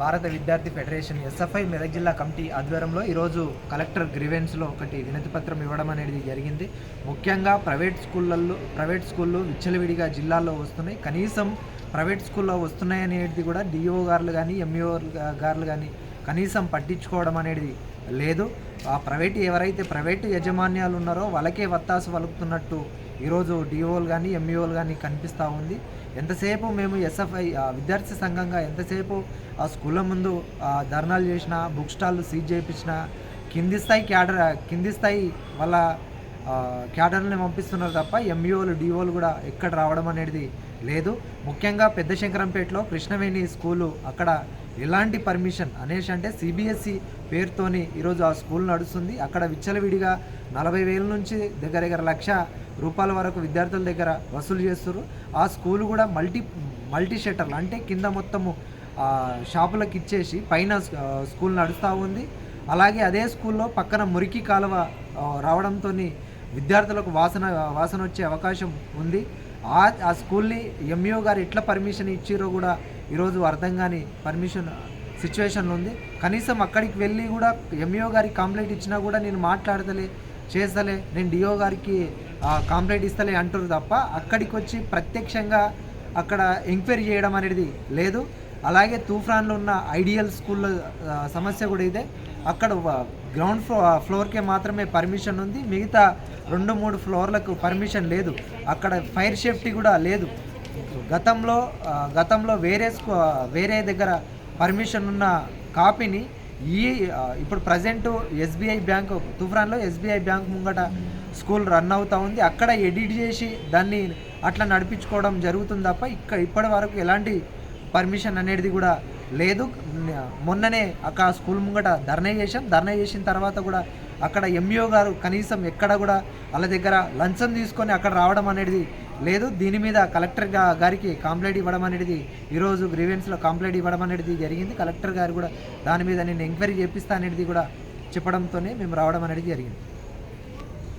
భారత విద్యార్థి federation SFI Medak జిల్లా కమిటీ ఆధ్వర్యంలో ఈరోజు కలెక్టర్ గ్రివెన్స్లో ఒకటి వినతి పత్రం ఇవ్వడం అనేది జరిగింది. ముఖ్యంగా ప్రైవేట్ స్కూళ్ళల్లో ప్రైవేట్ స్కూళ్ళు విచ్చలవిడిగా జిల్లాల్లో వస్తున్నాయి. కనీసం ప్రైవేట్ స్కూల్లో వస్తున్నాయి అనేది కూడా డిఓ గారులు కానీ ఎంఈఓ గారులు కానీ కనీసం పట్టించుకోవడం అనేది లేదు. ఆ ప్రైవేట్ ఎవరైతే ప్రైవేట్ యాజమాన్యాలు ఉన్నారో వాళ్ళకే వత్తాసు వలుకుతున్నట్టు ఈరోజు డిఓలు కానీ ఎంఈఓలు కానీ కనిపిస్తూ ఉంది. ఎంతసేపు మేము ఎస్ఎఫ్ఐ విద్యార్థి సంఘంగా ఎంతసేపు ఆ స్కూళ్ళ ముందు ఆ, ధర్నాలు చేసిన బుక్ స్టాల్ సీజ్ చేయించిన కింది స్థాయి క్యాడర్ కింది స్థాయి వాళ్ళ క్యాడర్ని పంపిస్తున్నారు తప్ప ఎంఈఓలు డిఓలు కూడా ఎక్కడ రావడం అనేది లేదు. ముఖ్యంగా పెద్ద శంకరంపేటలో కృష్ణవేణి స్కూలు అక్కడ ఎలాంటి పర్మిషన్ అనేసి అంటే సిబిఎస్ఈ పేరుతోని ఈరోజు ఆ స్కూల్ నడుస్తుంది. అక్కడ విచ్చలవిడిగా నలభై వేల నుంచి దగ్గర దగ్గర లక్ష రూపాయల వరకు విద్యార్థుల దగ్గర వసూలు చేస్తారు ఆ స్కూల్ కూడా మల్టీ మల్టీ షట్టర్లు అంటే కింద మొత్తము షాపులకు ఇచ్చేసి పైన స్కూల్ నడుస్తూ ఉంది. అలాగే అదే స్కూల్లో పక్కన మురికి కాలువ రావడంతో విద్యార్థులకు వాసన వాసన వచ్చే అవకాశం ఉంది. ఆ ఆ స్కూల్ని ఎంఈఓ గారు ఎట్లా పర్మిషన్ ఇచ్చిరో కూడా ఈరోజు అర్థం కాని పర్మిషన్ సిచ్యువేషన్లో ఉంది. కనీసం అక్కడికి వెళ్ళి కూడా ఎంఈఓ గారికి కంప్లైంట్ ఇచ్చినా కూడా నేను మాట్లాడతలే చేస్తలే. నేను డిఓ గారికి కంప్లైంట్ ఇస్తలే అంటారు తప్ప అక్కడికి వచ్చి ప్రత్యక్షంగా అక్కడ ఎంక్వైరీ చేయడం అనేది లేదు. అలాగే తూఫాన్లో ఉన్న ఐడియల్ స్కూల్లో సమస్య కూడా ఇదే. అక్కడ గ్రౌండ్ ఫ్లో ఫ్లోర్కే మాత్రమే పర్మిషన్ ఉంది. మిగతా రెండు మూడు ఫ్లోర్లకు పర్మిషన్ లేదు. అక్కడ ఫైర్ సేఫ్టీ కూడా లేదు. గతంలో గతంలో వేరే స్కూ వేరే దగ్గర పర్మిషన్ ఉన్న కాపీని ఈ ఇప్పుడు ప్రజెంట్ ఎస్బీఐ బ్యాంక్ తుఫ్రాన్లో ఎస్బీఐ బ్యాంక్ ముంగట స్కూల్ రన్ అవుతూ ఉంది. అక్కడ ఎడిట్ చేసి దాన్ని అట్లా నడిపించుకోవడం జరుగుతుంది తప్ప ఇక్కడ ఇప్పటి వరకు ఎలాంటి పర్మిషన్ అనేది కూడా లేదు. మొన్ననే అక్కడ స్కూల్ ముంగట ధర్నా చేసాం ధర్నా చేసిన తర్వాత కూడా అక్కడ ఎంఈఓ గారు కనీసం ఎక్కడ కూడా వాళ్ళ దగ్గర లంచం తీసుకొని అక్కడ రావడం అనేది లేదు. దీని మీద కలెక్టర్ గారికి కంప్లైంట్ ఇవ్వడం అనేది ఈరోజు గ్రీవెన్స్లో కంప్లైంట్ ఇవ్వడం అనేది జరిగింది. కలెక్టర్ గారు కూడా దాని మీద నేను ఎంక్వైరీ చేపిస్తా అనేది కూడా చెప్పడంతోనే మేము రావడం అనేది జరిగింది.